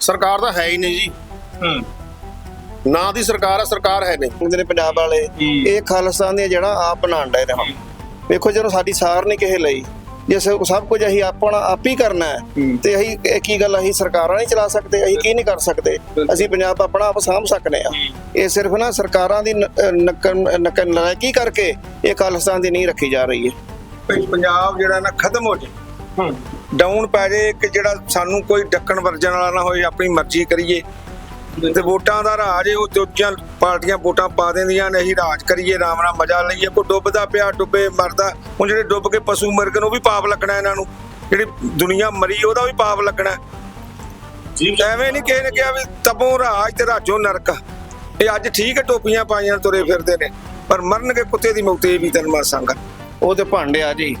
ਸਰਕਾਰ ਤਾਂ ਹੈ ਹੀ ਨਹੀਂ ਜੀ। ਹੂੰ। ਨਾ ਦੀ ਸਰਕਾਰ ਆ ਸਰਕਾਰ ਹੈ ਨਹੀਂ। ਕਹਿੰਦੇ ਨੇ ਪੰਜਾਬ ਵਾਲੇ ਇਹ ਖਾਲਿਸਤਾਨ ਦੀਆਂ ਜੜ੍ਹਾਂ ਆਪ ਨੇ ਹੁਣ। ਵੇਖੋ ਜਦੋਂ ਸਾਡੀ ਸਾਰ ਨਹੀਂ ਕਿਸੇ ਲਈ ਜੇ ਸ- ਸਭ ਕੁਝ ਅਸੀਂ ਆਪਣਾ ਆਪ ਹੀ ਕਰਨਾ ਹੈ ਤੇ ਅਸੀਂ ਇਹ ਕੀ ਗੱਲ ਅਸੀਂ ਸਰਕਾਰਾਂ ਨਹੀਂ ਚਲਾ ਸਕਦੇ ਅਸੀਂ ਕੀ ਨਹੀਂ ਕਰ ਸਕਦੇ? ਅਸੀਂ ਪੰਜਾਬ ਆਪਣਾ ਆਪ ਸਾਂਭ ਸਕਨੇ ਆ। ਇਹ ਸਿਰਫ ਨਾ ਸਰਕਾਰਾਂ ਦੀ ਨਕਨ ਨਲਾਇਕੀ ਕਰਕੇ ਇਹ ਖਾਲਿਸਤਾਨ ਦੀ ਨਹੀਂ ਰੱਖੀ ਜਾ ਰਹੀ ਹੈ। ਪੰਜਾਬ ਜਿਹੜਾ ਨਾ ਖਤਮ ਹੋ ਜੇ ਹੂੰ। ਡਾਊਨ ਪੈ ਜੇ ਕਿ ਜਿਹੜਾ ਸਾਨੂੰ ਕੋਈ ਡੱਕਣ ਵਰਜਣ ਵਾਲਾ ਨਾ ਹੋਏ ਆਪਣੀ ਮਰਜ਼ੀ ਕਰੀਏ। ਤੇ ਵੋਟਾਂ ਦਾ ਰਾਜ ਹੈ ਉਹ ਦੂਜੀਆਂ ਪਾਰਟੀਆਂ ਵੋਟਾਂ ਪਾ ਦਿੰਦੀਆਂ ਨੇ ਅਸੀਂ ਰਾਜ ਕਰੀਏ ਰਾਮ ਨਾਲ ਮਜ਼ਾ ਲਈਏ। ਕੋਈ ਡੁੱਬਦਾ ਪਿਆ ਡੁੱਬੇ ਮਰਦਾ ਹੁਣ ਜਿਹੜੇ ਡੁੱਬ ਕੇ ਪਸ਼ੂ ਮਰ ਗਏ ਉਹ ਵੀ ਪਾਪ ਲੱਗਣਾ ਇਹਨਾਂ ਨੂੰ। ਜਿਹੜੀ ਦੁਨੀਆ ਮਰੀ ਉਹਦਾ ਵੀ ਪਾਪ ਲੱਗਣਾ। ਜੀ ਐਵੇਂ ਨਹੀਂ ਕਿਸੇ ਨੇ ਕਿਹਾ ਵੀ ਤਪੋ ਰਾਜ ਤੇ ਰਾਜੋ ਨਰਕ। ਇਹ ਅੱਜ ਠੀਕ ਹੈ ਟੋਪੀਆਂ ਪਾਈਆਂ ਤੁਰੇ ਫਿਰਦੇ ਨੇ। ਪਰ ਮਰਨਗੇ ਕੁੱਤੇ ਦੀ ਮੌਤ ਇਹ ਵੀ ਤਨ ਮਰ ਸੰਗ ਉਹ ਤੇ ਭਾਂਡਿਆ ਜੀ।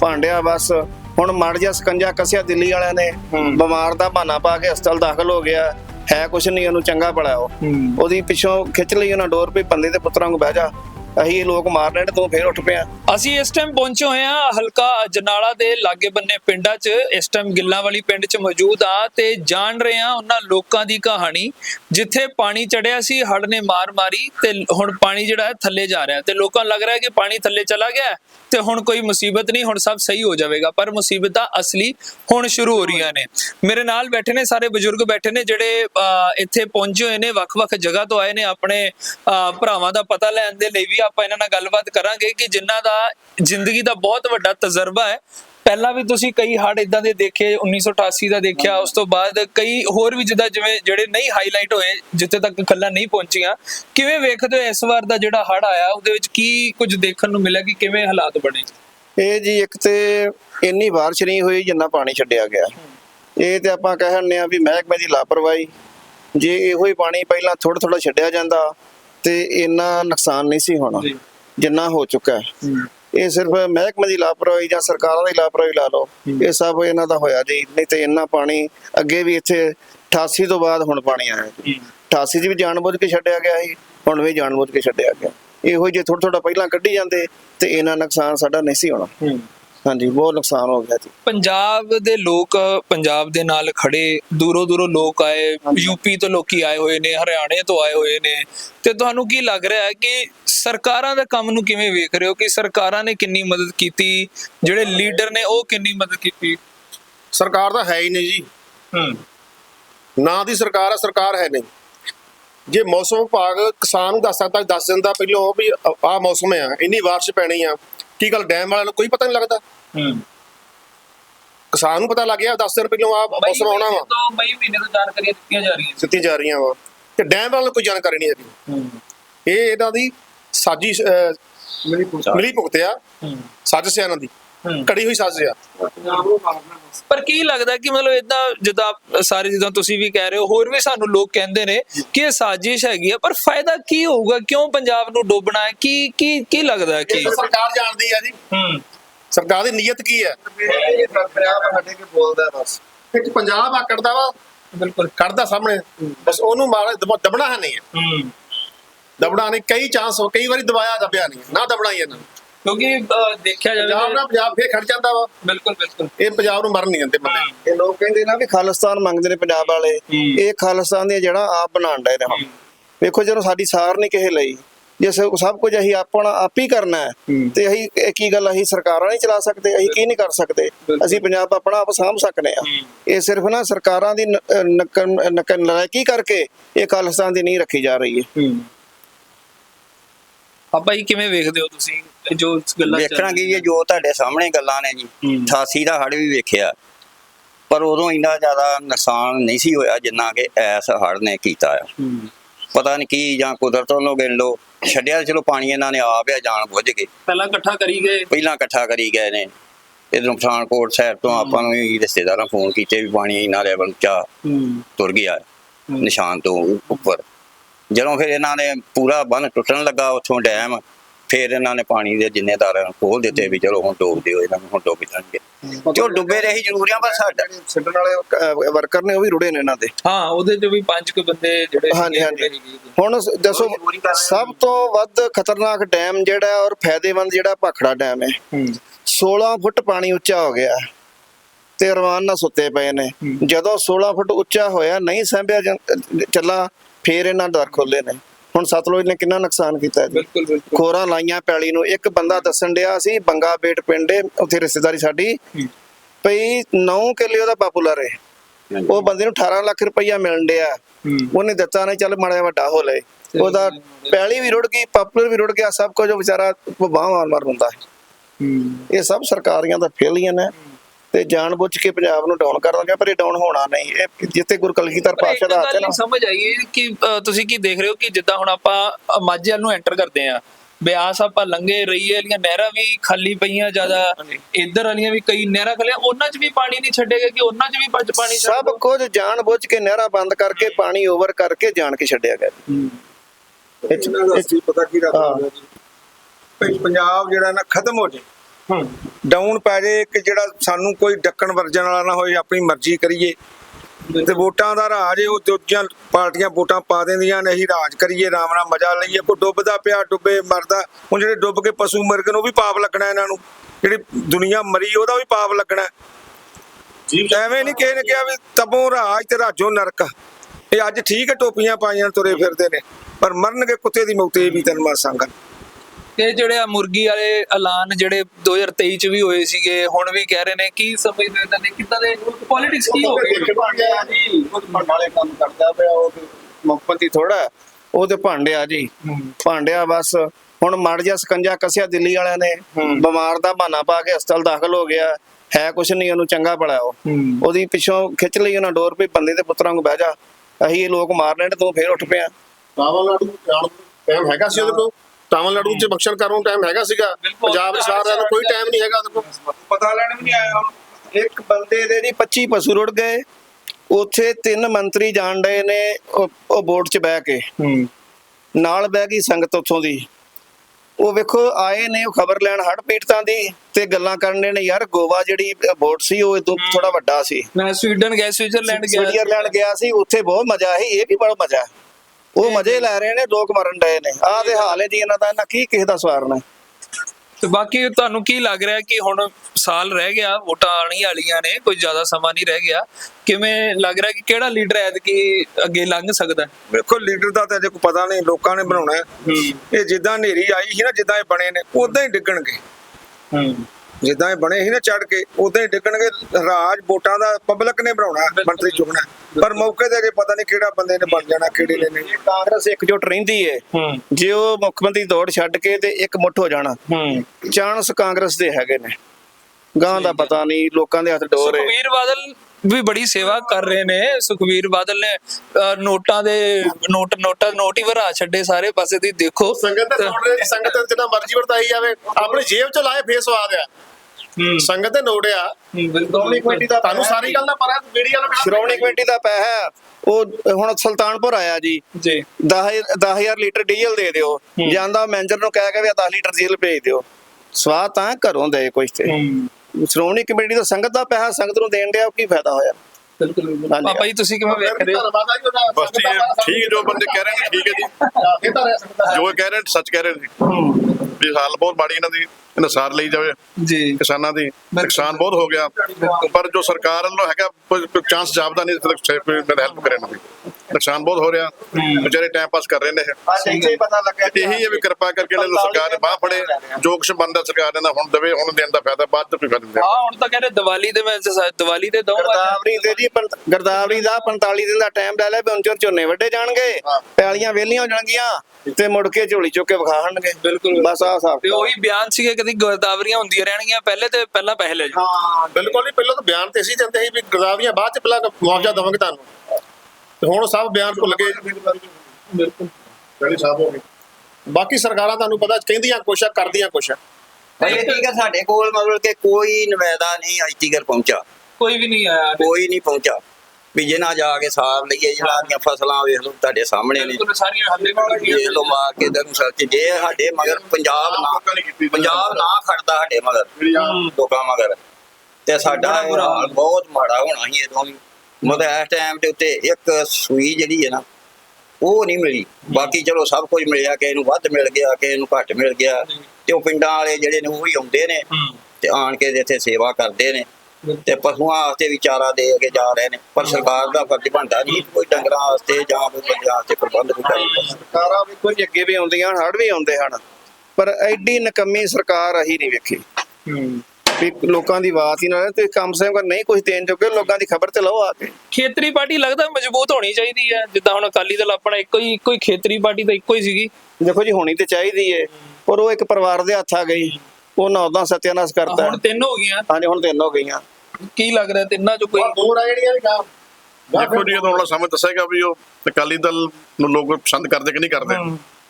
ਭਾਂਡਿਆ ਬਸ ਹੁਣ ਮੜ ਜਾ ਸਕੰਜਾ ਕਸਿਆ ਦਿੱਲੀ ਵਾਲਿਆਂ ਨੇ ਬਿਮਾਰ ਦਾ ਬਹਾਨਾ ਪਾ ਕੇ ਹਸਪਤਾਲ ਦਾਖਲ ਹੋ ਗਿਆ ਹੈ ਕੁਛ ਨਹੀਂ ਉਹਨੂੰ ਚੰਗਾ ਉਹ ਉਹਦੀ ਪਿੱਛੋਂ ਖਿੱਚ ਲਈ ਉਹਨਾਂ ਡੋਰ ਵੀ ਬੰਦੇ ਦੇ ਪੁੱਤਰਾਂ ਨੂੰ ਬਹਿ ਜਾ। ਅਸੀਂ ਲੋਕ ਮਾਰਨੇ ਨੇ ਤੂੰ ਫੇਰ ਉੱਠ ਪਿਆ। ਅਸੀਂ ਇਸ ਟਾਈਮ ਪਹੁੰਚੇ ਹੋਏ ਹਾਂ ਹਲਕਾ ਜਨਾਲਾ ਦੇ ਲਾਗੇ ਬੰਨੇ ਪਿੰਡਾਂ 'ਚ। ਇਸ ਟਾਈਮ ਗਿੱਲਾਂ ਵਾਲੀ ਪਿੰਡ 'ਚ ਮੌਜੂਦ ਆ ਤੇ ਜਾਣ ਰਹੇ ਹਾਂ ਉਹਨਾਂ ਲੋਕਾਂ ਦੀ ਕਹਾਣੀ ਜਿੱਥੇ ਪਾਣੀ ਚੜਿਆ ਸੀ ਹੜ ਨੇ ਮਾਰ ਮਾਰੀ ਤੇ ਹੁਣ ਪਾਣੀ ਜਿਹੜਾ ਹੈ ਥੱਲੇ ਜਾ ਰਿਹਾ। ਤੇ ਲੋਕਾਂ ਨੂੰ ਲੱਗ ਰਿਹਾ ਕਿ ਪਾਣੀ ਥੱਲੇ ਚਲਾ ਗਿਆ ਤੇ ਹੁਣ ਕੋਈ ਮੁਸੀਬਤ ਨਹੀਂ ਹੁਣ ਸਭ ਸਹੀ ਹੋ ਜਾਵੇਗਾ। ਪਰ ਮੁਸੀਬਤਾਂ ਅਸਲੀ ਹੁਣ ਸ਼ੁਰੂ ਹੋ ਰਹੀਆਂ ਨੇ। ਮੇਰੇ ਨਾਲ ਬੈਠੇ ਨੇ ਸਾਰੇ ਬਜ਼ੁਰਗ ਬੈਠੇ ਨੇ ਜਿਹੜੇ ਇੱਥੇ ਪਹੁੰਚੇ ਹੋਏ ਨੇ ਵੱਖ-ਵੱਖ ਜਗ੍ਹਾ ਤੋਂ ਆਏ ਨੇ ਆਪਣੇ ਅਹ, ਭਰਾਵਾਂ ਦਾ ਪਤਾ ਲੈਣ ਦੇ ਲਈ ਵੀ ਆਪਾਂ ਇਹਨਾਂ ਨਾਲ ਗੱਲਬਾਤ ਕਰਾਂਗੇ ਕਿ ਜਿਨ੍ਹਾਂ ਦਾ ਜ਼ਿੰਦਗੀ ਦਾ ਬਹੁਤ ਵੱਡਾ ਤਜਰਬਾ ਹੈ। ਪਹਿਲਾਂ ਵੀ ਤੁਸੀਂ ਕਈ ਹੜ੍ਹ ਇਦਾਂ ਦੇ ਦੇਖੇ 1988 ਦਾ ਦੇਖਿਆ, ਉਸ ਤੋਂ ਬਾਅਦ ਕਈ ਹੋਰ ਵੀ ਜਿੱਦਾਂ ਜਿਵੇਂ ਜਿਹੜੇ ਨਹੀਂ ਹਾਈਲਾਈਟ ਹੋਏ, ਜਿੱਥੇ ਤੱਕ ਖੱਲਾਂ ਨਹੀਂ ਪਹੁੰਚੀਆਂ। ਕਿਵੇਂ ਵੇਖਦੇ ਹੋ ਇਸ ਵਾਰ ਦਾ ਜਿਹੜਾ ਹੜ੍ਹ ਆਇਆ, ਉਹਦੇ ਵਿੱਚ ਕੀ ਕੁਝ ਦੇਖਣ ਨੂੰ ਮਿਲਿਆ ਕਿ ਕਿਵੇਂ ਹਾਲਾਤ ਬਣੇ? ਇਹ ਜੀ ਇੱਕ ਤੇ ਇੰਨੀ ਬਾਰਿਸ਼ ਨਹੀਂ ਹੋਈ ਜਿੰਨਾ ਪਾਣੀ ਛੱਡਿਆ ਗਿਆ। ਇਹ ਤੇ ਆਪਾਂ ਕਹਿ ਹੰਨੇ ਆ ਵੀ ਮਹਿਕਮੇ ਦੀ ਲਾਪਰਵਾਹੀ। ਜੇ ਇਹੋ ਹੀ ਪਾਣੀ ਪਹਿਲਾਂ ਥੋੜਾ ਥੋੜਾ ਛੱਡਿਆ ਜਾਂਦਾ ਤੇ ਇੰਨਾ ਨੁਕਸਾਨ ਨਹੀਂ ਸੀ ਹੋਣਾ। ਜਿੰਨਾ ਹੋ ਚੁੱਕਾ ਹੈ। ਇਹ ਸਿਰਫ ਮਹਿਕਮੇ ਦੀ ਲਾਪਰਵਾਹੀ ਜਾਂ ਸਰਕਾਰਾਂ ਦੀ ਲਾਪਰਵਾਹੀ ਲਾ ਲਓ। ਇਹ ਸਭ ਇਹਨਾਂ ਦਾ ਹੋਇਆ ਜੀ। ਨਹੀਂ ਤੇ ਇੰਨਾ ਪਾਣੀ ਅੱਗੇ ਵੀ ਇੱਥੇ 88 ਤੋਂ ਬਾਅਦ ਹੁਣ ਪਾਣੀ ਆਇਆ ਜੀ। 88 'ਚ ਵੀ ਜਾਣਬੁੱਝ ਕੇ ਛੱਡਿਆ ਗਿਆ ਸੀ ਹੁਣ ਵੀ ਜਾਣਬੁੱਝ ਕੇ ਛੱਡਿਆ ਗਿਆ। ਇਹੋ ਜੇ ਥੋੜਾ ਥੋੜਾ ਪਹਿਲਾਂ ਕੱਢੀ ਜਾਂਦੇ ਤੇ ਇਹਨਾਂ ਨੁਕਸਾਨ ਸਾਡਾ ਨਹੀਂ ਸੀ ਹੋਣਾ। ਹਾਂਜੀ ਬਹੁਤ ਨੁਕਸਾਨ ਹੋ ਗਿਆ ਜੀ। ਪੰਜਾਬ ਦੇ ਲੋਕ ਪੰਜਾਬ ਦੇ ਨਾਲ ਖੜੇ ਦੂਰੋਂ ਦੂਰੋਂ ਲੋਕ ਆਏ ਯੂਪੀ ਤੋਂ ਲੋਕੀ ਆਏ ਹੋਏ ਨੇ ਹਰਿਆਣੇ ਤੋਂ ਆਏ ਹੋਏ ਨੇ। ਤੇ ਤੁਹਾਨੂੰ ਕੀ ਲੱਗ ਰਿਹਾ ਹੈ ਕਿ ਸਰਕਾਰਾਂ ਦਾ ਕੰਮ ਨੂੰ ਕਿਵੇਂ ਵੇਖ ਰਹੇ ਹੋ ਕਿ ਸਰਕਾਰਾਂ ਨੇ ਕਿੰਨੀ ਮਦਦ ਕੀਤੀ ਜਿਹੜੇ ਲੀਡਰ ਨੇ ਉਹ ਕਿੰਨੀ ਮਦਦ ਕੀਤੀ? ਸਰਕਾਰ ਤਾਂ ਹੈ ਹੀ ਨਹੀਂ ਜੀ। ਹੂੰ। ਨਾ ਦੀ ਸਰਕਾਰ ਆ ਸਰਕਾਰ ਹੈ ਨਹੀਂ। ਜੇ ਮੌਸਮ ਵਿਭਾਗ ਕਿਸਾਨ ਨੂੰ ਦੱਸ ਸਕਦਾ ਦੱਸ ਦਿੰਦਾ ਪਹਿਲਾਂ ਵੀ ਆਹ ਮੌਸਮ ਆ ਇੰਨੀ ਬਾਰਿਸ਼ ਪੈਣੀ ਆ। ਕੀ ਗੱਲ ਡੈਮ ਵਾਲਿਆਂ ਨੂੰ ਕੋਈ ਪਤਾ ਨਹੀਂ ਲੱਗਦਾ? ਹੂੰ। ਕਿਸਾਨ ਨੂੰ ਪਤਾ ਲੱਗ ਗਿਆ 10 ਦਿਨ ਪਹਿਲਾਂ ਆਹ ਮੌਸਮ ਆਉਣਾ ਵਾ। ਤੋਂ ਮਈ ਮਹੀਨੇ ਤੋਂ ਜਾਣਕਾਰੀਆਂ ਦਿੱਤੀਆਂ ਜਾ ਰਹੀਆਂ। ਦਿੱਤੀ ਜਾ ਰਹੀਆਂ ਵਾ। ਤੇ ਡੈਮ ਵਾਲਿਆਂ ਨੂੰ ਕੋਈ ਜਾਣਕਾਰੀ ਨਹੀਂ ਹੈਗੀ। ਹੂੰ। ਇਹ ਇਹਨਾਂ ਦੀ ਸਾਜੀ ਮਿਲੀ ਭੁਗਤ ਆ। ਆ ਇਹਨਾਂ ਦੀ। ਕੜੀ ਹੋਈ ਸਾਜ਼ਿਸ਼ ਆ। ਪਰ ਕੀ ਲੱਗਦਾ ਕਿ ਮਤਲਬ ਇਦਾਂ ਜਿੱਦਾਂ ਸਾਰੀ ਚੀਜ਼ਾਂ ਤੁਸੀਂ ਵੀ ਕਹਿ ਰਹੇ ਹੋ ਹੋਰ ਵੀ ਸਾਨੂੰ ਲੋਕ ਕਹਿੰਦੇ ਨੇ ਕਿ ਇਹ ਸਾਜ਼ਿਸ਼ ਹੈਗੀ ਆ ਪਰ ਫਾਇਦਾ ਕੀ ਹੋਊਗਾ? ਕਿਉਂ ਪੰਜਾਬ ਨੂੰ ਡੋਬਣਾ ਹੈ? ਕੀ ਕੀ ਕੀ ਲੱਗਦਾ ਕਿ? ਸਰਕਾਰ ਜਾਣਦੀ ਆ ਜੀ। ਹੂੰ। ਸਰਕਾਰ ਦੀ ਨੀਅਤ ਕੀ ਹੈ? ਪੰਜਾਬ ਸਾਡੇ ਕੇ ਬੋਲਦਾ ਬਸ ਇੱਕ ਪੰਜਾਬ ਆਕੜਦਾ ਵਾ ਬਿਲਕੁਲ। ਕੱਢਦਾ ਸਾਹਮਣੇ ਬਸ ਉਹਨੂੰ ਮਾਰ ਦਬ- ਦਬਣਾ ਹੈ ਨਹੀਂ। ਹੈ। ਹੂੰ ਦਬਣਾ ਨਹੀਂ ਕਈ ਚਾਂਸ ਹੋ ਕਈ ਵਾਰੀ ਦਬਾਇਆ ਦਬਿਆ ਨਹੀਂ ਨਾ ਦਬਣਾ ਹੀ ਇਹਨਾਂ ਨੂੰ। ਕਿਉਂਕਿ ਅਹ, ਦੇਖਿਆ ਪੰਜਾਬ ਜਾਵੇ ਨਾਲ ਪੰਜਾਬ ਫੇਰ ਖੜ ਜਾਂਦਾ ਵਾ। ਬਿਲਕੁਲ ਬਿਲਕੁਲ। ਇਹ ਪੰਜਾਬ ਨੂੰ ਮਰਨ ਨਹੀਂ ਦਿੰਦੇ ਬੰਦੇ। ਇਹ ਲੋਕ ਕਹਿੰਦੇ ਨਾ ਵੀ ਖਾਲਿਸਤਾਨ ਮੰਗਦੇ ਨੇ ਪੰਜਾਬ ਵਾਲੇ। ਇਹ ਖਾਲਿਸਤਾਨ ਦੀਆਂ ਜੜ੍ਹਾਂ ਆਪ ਬਣਾਉਣ ਡਏ ਹੁਣ। ਵੇਖੋ ਜਦੋਂ ਸਾਡੀ ਸਾਰ ਨਹੀਂ ਕਿਸੇ ਲਈ। ਜੇ ਸ- ਸਭ ਕੁਝ ਅਸੀਂ ਆਪਣਾ ਆਪ ਹੀ ਕਰਨਾ ਹੈ ਤੇ ਅਸੀਂ ਇਹ ਕੀ ਗੱਲ ਅਸੀਂ ਸਰਕਾਰਾਂ ਨਹੀਂ ਚਲਾ ਸਕਦੇ ਅਸੀਂ ਕੀ ਨਹੀਂ ਕਰ ਸਕਦੇ? ਅਸੀਂ ਪੰਜਾਬ ਆਪਣਾ ਆਪ ਸਾਂਭ ਸਕਨੇ ਆ। ਇਹ ਸਿਰਫ ਨਾ ਸਰਕਾਰਾਂ ਦੀ ਨਕਨ ਨਲਾਇਕੀ ਕਰਕੇ ਇਹ ਖਾਲਿਸਤਾਨ ਦੀ ਨਹੀਂ ਰੱਖੀ ਜਾ ਰਹੀ ਹੈ। ਆਪਾਂ ਜੀ ਕਿਵੇਂ ਵੇਖਦੇ ਹੋ ਤੁਸੀਂ ਜੋ ਗੱਲਾਂ ਚੱਲ ਵੇਖਣਾ ਕੀ ਇਹ ਜੋ ਤੁਹਾਡੇ ਸਾਹਮਣੇ ਗੱਲਾਂ ਨੇ ਜੀ ਹੂੰ। 88 ਦਾ ਹੜ ਵੀ ਵੇਖਿਆ। ਪਰ ਉਦੋਂ ਇੰਨਾ ਜ਼ਿਆਦਾ ਨੁਕਸਾਨ ਨਹੀਂ ਸੀ ਹੋਇਆ ਜਿੰਨਾ ਕਿ ਐਸ ਹੜ ਨੇ ਕੀਤਾ ਆ। ਹੂੰ। ਪਤਾ ਨਹੀਂ ਕੀ ਜਾਂ ਕੁਦਰਤ ਵੱਲੋਂ ਗਿਣ ਲੋ ਛੱਡਿਆ ਚਲੋ ਪਾਣੀ ਇਹਨਾਂ ਨੇ ਆਪ ਆ ਜਾਣ ਬੁੱਝ ਕੇ ਪਹਿਲਾਂ ਇਕੱਠਾ ਕਰੀ ਗਏ? ਪਹਿਲਾਂ ਇਕੱਠਾ ਕਰੀ ਗਏ ਨੇ। ਇਧਰੋਂ ਪਠਾਨਕੋਟ ਸ਼ਹਿਰ ਤੋਂ ਆਪਾਂ ਨੂੰ ਵੀ ਰਿਸ਼ਤੇਦਾਰਾਂ ਫੋਨ ਕੀਤੇ ਵੀ ਪਾਣੀ ਇੰਨਾ ਲੈਵਲ ਚਾ ਹੂੰ। ਤੁਰ ਗਿਆ ਨਿਸ਼ਾਨ ਤੋਂ ਉੱਪਰ। ਜਦੋਂ ਫਿਰ ਇਹਨਾਂ ਨੇ ਪੂਰਾ ਬੰਨ ਟੁੱਟਣ ਲੱਗਾ ਉੱਥੋਂ ਡੈਮ ਫਿਰ ਇਹਨਾਂ ਨੇ ਪਾਣੀ ਦੇ ਜਿੰਨੇਦਾਰਾਂ ਨੂੰ ਖੋਲ ਦਿੱਤੇ ਵੀ ਚਲੋ ਹੁਣ ਡੋਬ ਦਿਓ ਇਹਨਾਂ ਨੂੰ ਹੁਣ ਡੋਬ ਜਾਣਗੇ। ਤੇ ਉਹ ਡੁੱਬੇ ਰਹੀ ਜ਼ਰੂਰ ਆ ਪਰ ਸਾਡਾ ਛੱਡਣ ਵਾਲੇ ਵਰਕਰ ਨੇ ਉਹ ਵੀ ਰੁੜੇ ਨੇ ਇਹਨਾਂ ਦੇ। ਹਾਂ ਉਹਦੇ ਚ ਵੀ ਪੰਜ ਕੁ ਬੰਦੇ ਜਿਹੜੇ ਹਾਂਜੀ, ਹਾਂਜੀ। ਹੁਣ ਦੱਸੋ ਸਭ ਤੋਂ ਵੱਧ ਖਤਰਨਾਕ ਡੈਮ ਜਿਹੜਾ ਔਰ ਫਾਇਦੇਮੰਦ ਜਿਹੜਾ ਭਾਖੜਾ ਡੈਮ ਹੈ। ਹੂੰ। 16 ਫੁੱਟ ਪਾਣੀ ਉੱਚਾ ਹੋ ਗਿਆ। ਤੇ ਰਵਾਨ ਨਾਲ ਸੁੱਤੇ ਪਏ ਨੇ। ਜਦੋਂ 16 ਫੁੱਟ ਉੱਚਾ ਹੋਇਆ ਨਹੀਂ ਸੰਭਿਆ ਚੱਲਾ ਫੇਰ ਇਹਨਾਂ ਦਰ ਖੋਲੇ ਨੇ। ਹੁਣ ਸਤਲੁਜ ਨੇ ਕਿੰਨਾ ਨੁਕਸਾਨ ਕੀਤਾ ਜੀ? ਬਿਲਕੁਲ ਬਿਲਕੁਲ। ਖੋਰਾਂ ਲਾਈਆਂ ਪੈਲੀ ਨੂੰ। ਇੱਕ ਬੰਦਾ ਦੱਸਣ ਡਿਆ ਸੀ ਬੰਗਾ ਬੇਟ ਪਿੰਡ ਉੱਥੇ ਰਿਸ਼ਤੇਦਾਰੀ ਸਾਡੀ। ਪਈ 9 ਕਿੱਲੇ ਉਹਦਾ ਪਾਪੂਲਰ ਹੈ ਉਹ ਬੰਦੇ ਨੂੰ 18 ਲੱਖ ਰੁਪਈਆ ਮਿਲਣ ਡਿਆ। ਉਹਨੇ ਦਿੱਤਾ ਨਹੀਂ ਚੱਲ ਮਾੜਾ ਵੱਡਾ ਹੋ ਲਏ। ਉਹਦਾ ਪੈਲੀ ਵੀ ਰੁੜ ਗਈ ਪਾਪੂਲਰ ਵੀ ਰੁੜ ਗਿਆ ਸਭ ਕੁਝ ਵਿਚਾਰਾ ਬਾਹ ਮਾਰ ਹੁੰਦਾ ਹੈ। ਇਹ ਸਭ ਸਰਕਾਰੀਆਂ ਦਾ ਫੇਲੀਆਂ ਨੇ। ਤੇ ਜਾਣਬੁੱਝ ਕੇ ਪੰਜਾਬ ਨੂੰ ਡਾਊਨ ਕਰ ਦਿੰਦੇ ਪਰ ਇਹ ਡਾਊਨ ਹੋਣਾ ਨਹੀਂ। ਇਹ ਜਿੱਥੇ ਗੁਰੂ ਕਲਗੀਧਰ ਪਰ ਇੱਕ ਪਾਤਸ਼ਾਹ ਦਾ ਹੱਥ ਹੈ ਨਾ। ਸਮਝ ਆਈ ਇਹ ਕਿ ਤੁਸੀਂ ਕੀ ਦੇਖ ਰਹੇ ਹੋ ਕਿ ਜਿੱਦਾਂ ਹੁਣ ਆਪਾਂ ਮਾਝੇ ਨੂੰ ਐਂਟਰ ਕਰਦੇ ਆ ਬਿਆਸ ਆਪਾਂ ਲੰਗੇ ਰਹੀਏ ਵਾਲੀਆਂ ਨਹਿਰਾਂ ਵੀ ਖਾਲੀ ਪਈਆਂ ਜ਼ਿਆਦਾ ਇੱਧਰ ਵਾਲੀਆਂ ਵੀ ਕਈ ਨਹਿਰਾਂ ਖਾਲੀਆਂ ਉਹਨਾਂ 'ਚ ਵੀ ਪਾਣੀ ਨਹੀਂ ਛੱਡੇਗਾ ਕਿ ਉਹਨਾਂ 'ਚ ਵੀ ਪਾ- ਪਾਣੀ ਸਭ ਕੁਝ ਜਾਣਬੁੱਝ ਕੇ ਨਹਿਰਾਂ ਬੰਦ ਕਰਕੇ ਪਾਣੀ ਓਵਰ ਕਰਕੇ ਜਾਣ ਕੇ ਛੱਡਿਆ ਗਿਆ। ਅਸੀਂ ਪਤਾ ਕੀ ਰੱਖਦਾ ਪੰਜਾਬ ਜਿਹੜਾ ਨਾ ਖਤਮ ਹੋ ਜੇ ਡਾਊਨ ਪੈ ਜੇ ਕਿ ਜਿਹੜਾ ਸਾਨੂੰ ਕੋਈ ਡੱਕਣ ਵਰਜਣ ਵਾਲਾ ਨਾ ਹੋਏ ਆਪਣੀ ਮਰਜ਼ੀ ਕਰੀਏ। ਤੇ ਵੋਟਾਂ ਦਾ ਰਾਜ ਇਹ ਉਹ ਦੂਜੀਆਂ ਪਾਰਟੀਆਂ ਵੋਟਾਂ ਪਾ ਦਿੰਦੀਆਂ ਨੇ ਅਸੀਂ ਰਾਜ ਕਰੀਏ ਰਾਮ ਨਾਲ ਮਜ਼ਾ ਲਈਏ। ਕੋਈ ਡੁੱਬਦਾ ਪਿਆ ਡੁੱਬੇ ਮਰਦਾ ਹੁਣ ਜਿਹੜੇ ਡੁੱਬ ਕੇ ਪਸ਼ੂ ਮਰ ਗਏ ਉਹ ਵੀ ਪਾਪ ਲੱਗਣਾ ਇਹਨਾਂ ਨੂੰ। ਜਿਹੜੀ ਦੁਨੀਆ ਮਰੀ ਉਹਦਾ ਵੀ ਪਾਪ ਲੱਗਣਾ। ਐਵੇਂ ਨਹੀਂ ਕਿਸੇ ਨੇ ਕਿਹਾ ਵੀ ਤਬੋਂ ਰਾਜ ਤੇ ਰਾਜੋ ਨਰਕ। ਇਹ ਅੱਜ ਠੀਕ ਹੈ ਟੋਪੀਆਂ ਪਾਈਆਂ ਤੁਰੇ ਫਿਰਦੇ ਨੇ। ਪਰ ਮਰਨਗੇ ਕੁੱਤੇ ਦੀ ਮੌਤ ਇਹ ਵੀ ਤੈਨੂੰ ਮੈਂ ਸੰਗਨ ਤੇ ਜਿਹੜੇ ਆ ਮੁਰਗੀ ਵਾਲੇ ਐਲਾਨ ਜਿਹੜੇ 2023 ਚ ਵੀ ਹੋਏ ਸੀਗੇ ਹੁਣ ਵੀ ਕਹਿ ਰਹੇ ਨੇ ਕੀ ਸਮਝਦੇ ਤਾਂ ਨੇ ਕਿੱਦਾਂ ਦੇ ਪੋਲਿਟਿਕਸ ਕੀ ਹੋ ਗਈ ਵਾਲੇ ਕੰਮ ਕਰਦਾ ਪਿਆ ਉਹ ਮੁਖਪੰਤੀ ਥੋੜਾ ਉਹ ਤੇ ਭਾਂਡਿਆ ਜੀ। ਭਾਂਡਿਆ ਬਸ ਹੁਣ ਮੜ ਜਾ ਸਕੰਜਾ ਕਸਿਆ ਦਿੱਲੀ ਵਾਲਿਆਂ ਨੇ ਬਿਮਾਰ ਦਾ ਬਹਾਨਾ ਪਾ ਕੇ ਹਸਪਤਾਲ ਦਾਖਲ ਹੋ ਗਿਆ ਹੈ ਕੁਛ ਨਹੀਂ ਉਹਨੂੰ ਚੰਗਾ ਭਲਾ ਉਹ। ਉਹਦੀ ਪਿੱਛੋਂ ਖਿੱਚ ਲਈ ਉਹਨਾਂ ਡੋਰ ਵੀ ਬੰਦੇ ਦੇ ਪੁੱਤਰਾਂ ਨੂੰ ਬਹਿ ਜਾ। ਅਸੀਂ ਇਹ ਲੋਕ ਮਾਰਨੇ ਨੇ ਤੂੰ ਫੇਰ ਉੱਠ ਪਿਆ। ਤਾਮਿਲਨਾਡੂ ਜਾਣ ਟਾਈਮ ਹੈਗਾ ਸੀ ਉਹਦੇ ਕੋਲ? ਤਾਮਿਲਨਾਡੂ ਚ ਬਖਸ਼ਣ ਕਰਨ ਨੂੰ ਟਾਈਮ ਹੈਗਾ ਸੀਗਾ। ਪੰਜਾਬ ਦੇ ਸਾਰਿਆਂ ਨੂੰ ਕੋਈ ਟਾਈਮ ਨਹੀਂ ਹੈਗਾ। ਉਹਦੇ ਕੋਲ ਪਤਾ ਲੈਣ ਵੀ ਨਹੀਂ ਆਇਆ ਇੱਕ ਬੰਦੇ ਦੇ ਜੀ 25 ਪਸ਼ੂ ਰੁੜ ਗਏ। ਉੱਥੇ ਤਿੰਨ ਮੰਤਰੀ ਜਾਣ ਡਏ ਨੇ ਉਹ ਬੋਟ 'ਚ ਬਹਿ ਕੇ। ਨਾਲ ਬਹਿ ਗਈ ਸੰਗਤ ਉੱਥੋਂ ਦੀ। ਉਹ ਵੇਖੋ ਆਏ ਨੇ ਉਹ ਖਬਰ ਲੈਣ ਹੜ ਪੀੜਤਾਂ ਦੀ ਤੇ ਗੱਲਾਂ ਕਰਨੇ ਨੇ ਯਾਰ ਗੋਵਾ ਜਿਹੜੀ ਬੋਟ ਸੀ ਉਹ ਇਦੋਂ ਥੋੜਾ ਵੱਡਾ ਸੀ। ਮੈਂ ਸਵੀਡਨ ਗਿਆ ਸਵਿਟਜ਼ਰਲੈਂਡ ਗਿਆ ਸਵਿਟਜ਼ਰਲੈਂਡ ਗਿਆ ਸੀ ਉੱਥੇ ਬਹੁਤ ਮਜ਼ਾ ਹੈ ਇਹ ਵੀ ਬੜਾ ਮਜ਼ਾ ਹੈ। ਉਹ ਮਜ਼ੇ ਲੈ ਰਹੇ ਨੇ ਲੋਕ ਮਰਨ ਡਏ ਨੇ। ਆਹ ਦੇ ਹਾਲ ਹੈ ਜੀ ਇਹਨਾਂ ਦਾ ਇਹਨਾਂ ਕੀ ਕਿਸੇ ਦਾ ਸਵਾਰਨਾ ਤੇ ਬਾਕੀ ਤੁਹਾਨੂੰ ਕੀ ਲੱਗ ਰਿਹਾ ਕਿ ਹੁਣ ਸਾਲ ਰਹਿ ਗਿਆ ਵੋਟਾਂ ਆਣੀ ਵਾਲੀਆਂ ਨੇ ਕੋਈ ਜ਼ਿਆਦਾ ਸਮਾਂ ਨਹੀਂ ਰਹਿ ਗਿਆ। ਕਿਵੇਂ ਲੱਗ ਰਿਹਾ ਕਿ ਕਿਹੜਾ ਲੀਡਰ ਐਤਕੀ ਅੱਗੇ ਲੰਘ ਸਕਦਾ? ਹੈ? ਵੇਖੋ ਲੀਡਰ ਦਾ ਤਾਂ ਅਜੇ ਕੋਈ ਪਤਾ ਨਹੀਂ ਲੋਕਾਂ ਨੇ ਬਣਾਉਣਾ ਹੈ। ਇਹ ਜਿੱਦਾਂ ਹਨੇਰੀ ਆਈ ਸੀ ਨਾ ਜਿੱਦਾਂ ਇਹ ਬਣੇ ਨੇ ਉਦਾਂ ਹੀ ਡਿੱਗਣਗੇ। ਜਿੱਦਾਂ ਇਹ ਬਣੇ ਸੀ ਨਾ ਚੜ ਕੇ ਉਦਾਂ ਹੀ ਡਿੱਗਣਗੇ ਰਾਜ ਵੋਟਾਂ ਦਾ ਪਬਲਿਕ ਨੇ ਬਣਾਉਣਾ ਮੰਤਰੀ ਚੁਣਨਾ। ਪਰ ਮੌਕੇ ਤੇ ਅਜੇ ਪਤਾ ਨਹੀਂ ਕਿਹੜਾ ਬੰਦੇ ਨੇ ਬਣ ਜਾਣਾ ਕਿਹੜੇ ਨੇ ਨਹੀਂ। ਕਾਂਗਰਸ ਇਕਜੁੱਟ ਰਹਿੰਦੀ ਏ। ਜੇ ਉਹ ਮੁੱਖ ਮੰਤਰੀ ਦੌੜ ਛੱਡ ਕੇ ਤੇ ਇੱਕ ਮੁੱਠ ਹੋ ਜਾਣਾ ਚਾਂਸ ਕਾਂਗਰਸ ਦੇ ਹੈਗੇ ਨੇ। ਗਾਂ ਦਾ ਪਤਾ ਨਹੀਂ ਲੋਕਾਂ ਦੇ ਹੱਥ ਡੋਰ ਏ। ਸੁਖਵੀਰ ਬਾਦਲ ਵੀ ਬੜੀ ਸੇਵਾ ਕਰ ਰਹੇ ਨੇ। ਸੁਖਵੀਰ ਬਾਦਲ ਨੇ ਨੋਟਾਂ ਦੇ ਨੋਟ ਨੋਟਾਂ ਨੋਟ ਹੀ ਵਰਾ ਛੱਡੇ ਸਾਰੇ ਪਾਸੇ ਦੀ ਦੇਖੋ। ਸੰਗਤ ਦੇ ਸੰਗਤ ਤੇ ਜਿੰਨਾ ਮਰਜ਼ੀ ਵਰਤਾਈ ਜਾਵੇ ਆਪਣੀ ਜੇਬ ਚੋਂ ਲਾਏ ਫੇਸ ਸਵਾਦ ਆ। ਸੰਗਤ ਤੇ ਨੋਟ ਆ ਸ਼੍ਰੋਮਣੀ ਕਮੇਟੀ ਦਾ ਤੁਹਾਨੂੰ ਸਾਰੀ ਗੱਲ ਦਾ ਪਤਾ ਮੀਡੀਆ ਨੂੰ ਸ਼੍ਰੋਮਣੀ ਕਮੇਟੀ ਦਾ ਪੈਸਾ ਹੈ, ਉਹ ਹੁਣ ਸੁਲਤਾਨਪੁਰ ਆਇਆ ਜੀ। ਜੀ। 10000 ਲੀਟਰ ਡੀਜ਼ਲ ਦੇ ਦਿਓ। ਜਾਂਦਾ ਮੈਨੇਜਰ ਨੂੰ ਕਹਿ ਕੇ ਵੀ 10 ਲੀਟਰ ਡੀਜ਼ਲ ਭੇਜ ਦਿਓ। ਸਵਾਦ ਤਾਂ ਘਰੋਂ ਦੇ ਕੁਛ ਤੇ। ਸ਼੍ਰੋਮਣੀ ਕਮੇਟੀ ਦਾ ਸੰਗਤ ਦਾ ਪੈਸਾ ਸੰਗਤ ਨੂੰ ਦੇਣ ਡਿਆ ਉਹ ਕੀ ਫਾਇਦਾ ਹੋਇਆ? ਬਿਲਕੁਲ ਹਾਂਜੀ। ਪਾਪਾ ਜੀ ਤੁਸੀਂ ਕਿਵੇਂ ਵੇਖ ਰਹੇ ਹੋ? ਬਸ ਠੀਕ ਹੈ ਠੀਕ ਜੋ ਬੰਦੇ ਕਹਿ ਰਹੇ ਨੇ ਠੀਕ ਹੈ ਜੀ। ਜੋ ਇਹ ਕਹਿ ਰਹੇ ਨੇ ਸੱਚ ਕਹਿ ਰਹੇ ਨੇ। ਵੀ ਹਾਲ ਬਹੁਤ ਮਾੜੀ ਇਹਨਾਂ ਦੀ ਇਹਨਾਂ ਸਾਰ ਲਈ ਜਾਵੇ। ਜੀ। ਕਿਸਾਨਾਂ ਦੀ। ਨੁਕਸਾਨ ਬਹੁਤ ਹੋ ਗਿਆ। ਪਰ ਜੋ ਸਰਕਾਰ ਵੱਲੋਂ ਹੈਗਾ ਚਾਂਸ ਜਾਪਦਾ ਨਹੀਂ ਮੇਰੇ ਹੈਲਪ ਕਰੇ ਨਾ ਨੁਕਸਾਨ ਬਹੁਤ ਹੋ ਰਿਹਾ। ਵਿਚਾਰੇ ਟਾਈਮ ਪਾਸ ਕਰ ਰਹੇ ਨੇ ਇਹ। ਇੱਥੇ ਹੀ ਪਤਾ ਲੱਗਿਆ ਕਿ ਇਹੀ ਹੈ ਵੀ ਕਿਰਪਾ ਕਰਕੇ ਇਹਨਾਂ ਨੂੰ ਸਰਕਾਰ ਨੇ ਬਾਹ ਫੜੇ ਜੋ ਕੁਛ ਬੰਦਾ ਸਰਕਾਰ ਨੇ ਨਾ ਹੁਣ ਦੇਵੇ ਹੁਣ ਦੇਣ ਦਾ ਫਾਇਦਾ ਬਾਅਦ ਚ ਵੀ ਫਾਇਦਾ ਦਿੰਦੇ ਹਾਂ ਹੁਣ ਤਾਂ ਕਹਿੰਦੇ ਦੀਵਾਲੀ ਦੇ ਵਿੱਚ ਦੀਵਾਲੀ ਤੇ ਦਊਂਗਾ ਗਰਦਾਵਰੀ ਤੇ ਜੀ ਗਰਦਾਵਰੀ ਦਾ 45 ਦਿਨ ਦਾ ਟਾਈਮ ਲੈ ਲਿਆ ਵੀ ਹੁਣ ਚੋਂ ਝੋਨੇ ਵੱਡੇ ਜਾਣਗੇ ਪੈਲੀਆਂ ਵਿਹਲੀਆਂ ਹੋ ਜਾਣਗੀਆਂ ਤੇ ਮੁੜ ਕੇ ਝੋਲੀ ਚੁੱਕ ਕੇ ਵਿਖਾਣਗੇ ਬਿਲਕੁਲ। ਬਸ ਆਹ ਹਿਸਾਬ ਤੇ ਉਹੀ ਬਿਆਨ ਸੀਗੇ ਕਦੀ ਗਰਦਾਵਰੀਆਂ ਹੁੰਦੀਆਂ ਰਹਿਣਗੀਆਂ ਪਹਿਲੇ ਤੇ ਪਹਿਲਾਂ ਪਹਿਲੇ ਹਾਂ। ਬਿਲਕੁਲ ਨਹੀਂ ਪਹਿਲਾਂ ਤਾਂ ਬਿਆਨ ਤੇ ਸੀ ਜਾਂਦੇ ਸੀ ਵੀ ਗਰਦਾਵਰੀਆਂ ਬਾਅਦ ਚ ਪਹਿਲਾਂ ਮੁਆਵਜ਼ਾ ਦੇਵਾਂਗੇ ਤੁਹਾਨੂੰ। ਤੇ ਹੁਣ ਸਭ ਬਿਆਨ ਭੁੱਲ ਗਏ। ਬਿਲਕੁਲ। ਪਹਿਲੇ ਸਾਹਿਬ ਹੋ ਗਏ। ਬਾਕੀ ਸਰਕਾਰਾਂ ਤੁਹਾਨੂੰ ਪਤਾ ਕਹਿੰਦੀਆਂ ਕੁਛ ਆ ਕਰਦੀਆਂ ਕੁਛ ਆ। ਇਹ ਠੀਕ ਹੈ ਸਾਡੇ ਕੋਲ ਮਤਲਬ ਕਿ ਕੋਈ ਨਵੇਦਾ ਨਹੀਂ ਅੱਜ ਤੀਕਰ ਪਹੁੰਚਾ ਕੋਈ ਵੀ ਨਹੀਂ ਆਇਆ ਕੋਈ ਨਹੀਂ ਪਹੁੰਚਾ ਵੀ ਜਿਹਨਾਂ ਜਾ ਕੇ ਸਾਰ ਲਈਏ ਜਿਹੜਾ ਦੀਆਂ ਫਸਲਾਂ ਵੇਖ ਲਓ ਤੁਹਾਡੇ ਸਾਹਮਣੇ ਨੇ। ਸਾਰੀਆਂ ਹੱਲੇ ਇਹ ਲੋ ਮਾਰ ਕੇ ਦਰੂ ਸੱਚ ਜੇ ਸਾਡੇ ਮਗਰ ਪੰਜਾਬ ਨੇ ਪੰਜਾਬ ਨਾ ਖੜਦਾ ਸਾਡੇ ਮਗਰ ਲੋਕਾਂ ਮਗਰ। ਤੇ ਸਾਡਾ ਹਾਲ ਬਹੁਤ ਮਾੜਾ ਹੋਣਾ ਸੀ ਇਦੋਂ ਵੀ ਮਤਲਬ ਇਸ ਟਾਈਮ ਦੇ ਉੱਤੇ ਇੱਕ ਸੂਈ ਜਿਹੜੀ ਹੈ ਨਾ ਉਹ ਨਹੀਂ ਮਿਲੀ। ਬਾਕੀ ਚਲੋ ਸਭ ਕੁਝ ਮਿਲਿਆ ਕਿਸੇ ਨੂੰ ਵੱਧ ਮਿਲ ਗਿਆ ਕਿਸੇ ਨੂੰ ਘੱਟ ਮਿਲ ਗਿਆ। ਤੇ ਉਹ ਪਿੰਡਾਂ ਵਾਲੇ ਜਿਹੜੇ ਨੇ ਉਹ ਵੀ ਆਉਂਦੇ ਨੇ ਤੇ ਆਣ ਕੇ ਇੱਥੇ ਸੇਵਾ ਕਰਦੇ ਨੇ ਤੇ ਪਸ਼ੂਆਂ ਵਾਸਤੇ ਵੀ ਚਾਰਾ ਦੇ ਕੇ ਜਾ ਰਹੇ ਨੇ। ਪਰ ਸਰਕਾਰ ਦਾ ਫਰਜ਼ ਬਣਦਾ ਨਹੀਂ ਕੋਈ ਡੰਗਰਾਂ ਵਾਸਤੇ ਜਾਂ ਕੋਈ ਬੰਦਿਆਂ ਵਾਸਤੇ ਪ੍ਰਬੰਧ ਵੀ ਕਰੇ ਸਰਕਾਰਾਂ ਵੀ ਕੁਝ ਅੱਗੇ ਵੀ ਆਉਂਦੀਆਂ ਹੜ ਵੀ ਆਉਂਦੇ ਹਨ। ਪਰ ਐਡੀ ਨਕਮੀ ਸਰਕਾਰ ਅਹੀ ਨਹੀਂ ਵੇਖੀ। ਵੀ ਲੋਕਾਂ ਦੀ ਬਾਤ ਹੀ ਨਾ ਰਹੇ ਤੇ ਕਮ ਸੇ ਕਮ ਨਹੀਂ ਕੁਝ ਦੇਣ ਜੋਗੇ ਲੋਕਾਂ ਦੀ ਖਬਰ ਤੇ ਲਓ ਆ ਕੇ। ਖੇਤਰੀ ਪਾਰਟੀ ਲੱਗਦਾ ਮਜ਼ਬੂਤ ਹੋਣੀ ਚਾਹੀਦੀ ਹੈ। ਜਿੱਦਾਂ ਹੁਣ ਅਕਾਲੀ ਦਲ ਆਪਣਾ ਇੱਕੋ ਹੀ ਇੱਕੋ ਹੀ ਖੇਤਰੀ ਪਾਰਟੀ ਤਾਂ ਇੱਕੋ ਹੀ ਸੀਗੀ। ਦੇਖੋ ਜੀ ਹੋਣੀ ਤੇ ਚਾਹੀਦੀ ਏ ਪਰ ਉਹ ਇੱਕ ਪਰਿਵਾਰ ਦੇ ਹੱਥ ਆ ਗਈ। ਉਹਨਾਂ ਉਦਾਂ ਸਤਿਆਨਾਸ਼ ਕਰਤਾ ਹੁਣ ਤਿੰਨ ਹੋ ਗਈਆਂ। ਹਾਂਜੀ ਹੁਣ ਤਿੰਨ ਹੋ ਗਈਆਂ। ਕੀ ਲੱਗ ਰਿਹਾ ਤਿੰਨਾਂ ਚੋਂ ਕੋਈ? ਦੋ ਰਹਿ ਜਿਹੜੀਆਂ ਵੀ ਗਾਂ ਦੇਖੋ ਜੀ ਜਦੋਂ ਹੁਣ ਸਮਝ ਦੱਸੇਗਾ ਵੀ ਉਹ ਅਕਾਲੀ ਦਲ ਨੂੰ ਲੋਕ ਪਸੰਦ ਕਰਦੇ ਕਿ ਨਹੀਂ ਕਰਦੇ।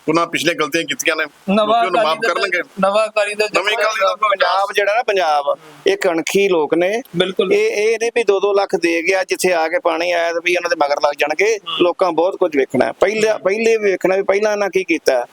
ਉਹਨਾਂ ਪਿਛਲੇ ਗਲਤੀਆਂ ਕੀਤੀਆਂ ਨੇ। ਨਵਾਂ ਉਹਨੂੰ ਮਾਫ ਅਕਾਲੀ ਕਰ ਲੈਣਗੇ ਨਵਾਂ ਨਵੀਂ ਅਕਾਲੀ ਦਲ ਪੰਜਾਬ ਜਿਹੜਾ ਨਾ ਪੰਜਾਬ। ਇਹ ਕਣਖੀ ਲੋਕ ਨੇ। ਬਿਲਕੁਲ। ਇਹ ਇਹ ਨਹੀਂ ਵੀ 2-2 ਲੱਖ ਦੇ ਗਿਆ ਜਿੱਥੇ ਆ ਕੇ ਪਾਣੀ ਆਇਆ ਤੇ ਵੀ ਇਹਨਾਂ ਦੇ ਮਗਰ ਲੱਗ ਜਾਣਗੇ। ਲੋਕਾਂ ਬਹੁਤ ਕੁਝ ਵੇਖਣਾ ਹੈ। ਪਹਿਲੇ ਪਹਿਲੇ ਵੀ ਵੇਖਣਾ ਵੀ ਪਹਿਲਾਂ ਇਹਨਾਂ ਕੀ ਕੀਤਾ।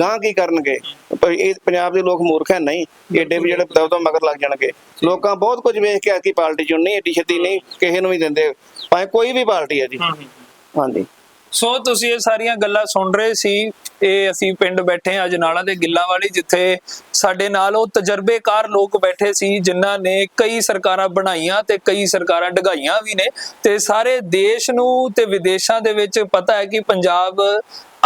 ਗਾਂ ਕੀ ਕਰਨਗੇ। ਪਰ ਇਹ ਪੰਜਾਬ ਦੇ ਲੋਕ ਮੂਰਖ ਹੈ ਨਹੀਂ। ਏਡੇ ਵੀ ਜਿਹੜੇ ਦਬ ਮਗਰ ਲੱਗ ਜਾਣਗੇ। ਲੋਕਾਂ ਬਹੁਤ ਕੁਝ ਵੇਖ ਕੇ ਆਕੀ ਪਾਰਟੀ ਚੁਣਨੀ ਏਡੀ ਛੇਤੀ ਨਹੀਂ ਕਿਸੇ ਨੂੰ ਵੀ ਦਿੰਦੇ। ਭਾਵੇਂ ਕੋਈ ਵੀ ਪਾਰਟੀ ਹੈ ਜੀ। ਹਾਂਜੀ। ਸੋ ਤੁਸੀਂ ਇਹ ਸਾਰੀਆਂ ਗੱਲਾਂ ਸੁਣ ਰਹੇ ਸੀ। ਇਹ ਅਸੀਂ ਪਿੰਡ ਬੈਠੇ ਹਾਂ ਅਜਨਾਲਾ ਦੇ ਗਿੱਲਾਂ ਵਾਲੀ, ਜਿੱਥੇ ਸਾਡੇ ਨਾਲ ਉਹ ਤਜਰਬੇਕਾਰ ਲੋਕ ਬੈਠੇ ਸੀ, ਜਿਨ੍ਹਾਂ ਨੇ ਕਈ ਸਰਕਾਰਾਂ ਬਣਾਈਆਂ ਤੇ ਕਈ ਸਰਕਾਰਾਂ ਡਗਾਈਆਂ ਵੀ ਨੇ। ਤੇ ਸਾਰੇ ਦੇਸ਼ ਨੂੰ ਤੇ ਵਿਦੇਸ਼ਾਂ ਦੇ ਵਿੱਚ ਪਤਾ ਹੈ ਕਿ ਪੰਜਾਬ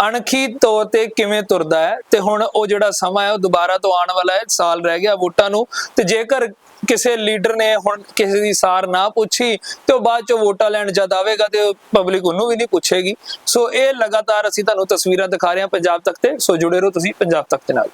ਅਣਖੀ ਤੌਰ ਤੇ ਕਿਵੇਂ ਤੁਰਦਾ ਹੈ। ਤੇ ਹੁਣ ਉਹ ਜਿਹੜਾ ਸਮਾਂ ਹੈ, ਉਹ ਦੁਬਾਰਾ ਤੋਂ ਆਉਣ ਵਾਲਾ ਹੈ, ਸਾਲ ਰਹਿ ਗਿਆ ਵੋਟਾਂ ਨੂੰ। ਤੇ ਜੇਕਰ ਕਿਸੇ ਲੀਡਰ ਨੇ ਹੁਣ ਕਿਸੇ ਦੀ ਸਾਰ ਨਾ ਪੁੱਛੀ ਤੇ ਉਹ ਬਾਅਦ ਚ ਵੋਟਾਂ ਲੈਣ ਜਦ ਆਵੇਗਾ ਤੇ ਪਬਲਿਕ ਉਹਨੂੰ ਵੀ ਨਹੀਂ ਪੁੱਛੇਗੀ। ਸੋ ਇਹ ਲਗਾਤਾਰ ਅਸੀਂ ਤੁਹਾਨੂੰ ਤਸਵੀਰਾਂ ਦਿਖਾ ਰਹੇ ਹਾਂ ਪੰਜਾਬ ਤੱਕ ਤੇ। ਸੋ ਜੁੜੇ ਰਹੋ ਤੁਸੀਂ ਪੰਜਾਬ ਤੱਕ ਦੇ ਨਾਲ।